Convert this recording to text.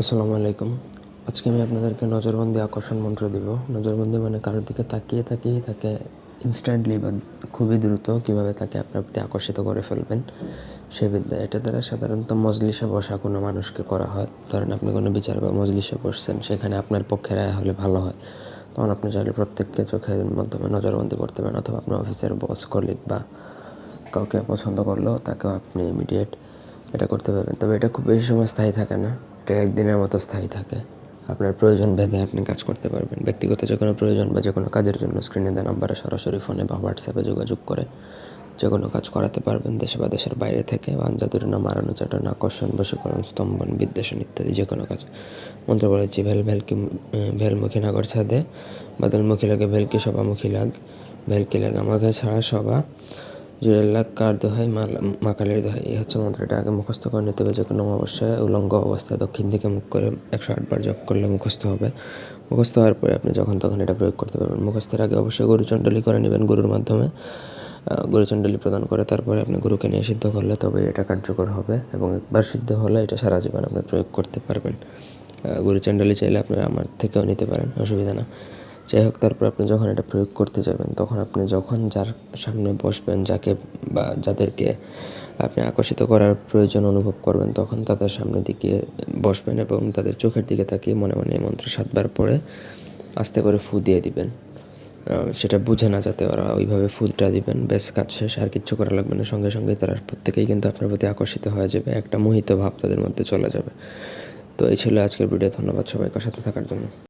আসসালামু আলাইকুম। আজকে আমি আপনাদেরকে নজরবন্দি আকর্ষণ মন্ত্র দিব। নজরবন্দি মানে কারোর দিকে তাকিয়ে তাকিয়ে তাকে ইনস্ট্যান্টলি বা খুবই দ্রুত কীভাবে তাকে আপনার প্রতি আকর্ষিত করে ফেলবেন, সে বিদ্যা এটা দ্বারা সাধারণত মজলিসে বসা কোনো মানুষকে করা হয়। ধরেন আপনি কোনো বিচার বা মজলিসে বসছেন, সেখানে আপনার পক্ষে রায় হলে ভালো হয়। তখন আপনি চাইলে প্রত্যেককে চোখের মাধ্যমে নজরবন্দি করতে পারেন অথবা আপনার অফিসের বস কলিগ বা কাউকে পছন্দ করলেও তাকেও আপনি ইমিডিয়েট এটা করতে পারবেন। তবে এটা খুব বেশি সময় স্থায়ী থাকে না। এটা একদিনের মতো স্থায়ী থাকে। আপনার প্রয়োজন ভেদে আপনি কাজ করতে পারবেন। ব্যক্তিগত যে কোনো প্রয়োজন বা যে কোনো কাজের জন্য স্ক্রিনে দেওয়া নাম্বারে সরাসরি ফোনে বা হোয়াটসঅ্যাপে যোগাযোগ করে। যে কোনো কাজ করাতে পারবেন দেশে বা দেশের বাইরে থেকে। বাঞ্জাদুরনা মারানো চাটানো আকর্ষণ বশীকরণ, স্তম্ভন, বিদ্বেষণ ইত্যাদি যে কোনো কাজ। মন্ত্র বলেছি ভেল ভেলকি ভেলমুখী নাগর ছাদে। বাদলমুখী লাগে ভেলকি সভামুখী লাগ। ভেলকি লাগ আমাকে ছাড়া সভা লাগ কার দোহাই মাকালের দোহাই, এই হচ্ছে মন্ত্রটা। আগে মুখস্থ করে নিতে হবে যে কোনো অবস্থায় উলঙ্গ অবস্থায় দক্ষিণ দিকে মুখ করে একশো আটবার জপ করলে মুখস্থ হবে। মুখস্থ হওয়ার পরে আপনি যখন তখন এটা প্রয়োগ করতে পারবেন। মুখস্থের আগে অবশ্যই গুরুচণ্ডলী করে নেবেন গুরুর মাধ্যমে। গুরুচণ্ডলী প্রদান করে তারপরে আপনি গুরুকে নিয়ে সিদ্ধ করলে তবে এটা কার্যকর হবে এবং একবার সিদ্ধ হলে এটা সারা জীবন আপনি প্রয়োগ করতে পারবেন। গুরুচণ্ডলী চাইলে আপনারা আমার থেকেও নিতে পারেন, অসুবিধা না। যাই হোক, তারপর আপনি যখন এটা প্রয়োগ করতে যাবেন, তখন আপনি যখন যার সামনে বসবেন, যাকে বা যাদেরকে আপনি আকর্ষিত করার প্রয়োজন অনুভব করবেন, তখন তাদের সামনে দিকে বসবেন এবং তাদের চোখের দিকে তাকিয়ে মনে মনে এই মন্ত্র সাতবার পরে আস্তে করে ফু দিয়ে দিবেন। সেটা বুঝে না যাতে ওরা ওইভাবে ফুলটা দিবেন বেশ কাজ শেষ, আর কিচ্ছু করা লাগবে না। সঙ্গে সঙ্গে তারা প্রত্যেকেই কিন্তু আপনার প্রতি আকর্ষিত হয়ে যাবে, একটা মোহিত ভাব তাদের মধ্যে চলে যাবে। তো এই ছিল আজকের ভিডিও, ধন্যবাদ সবাইকে, সাথে থাকার জন্য।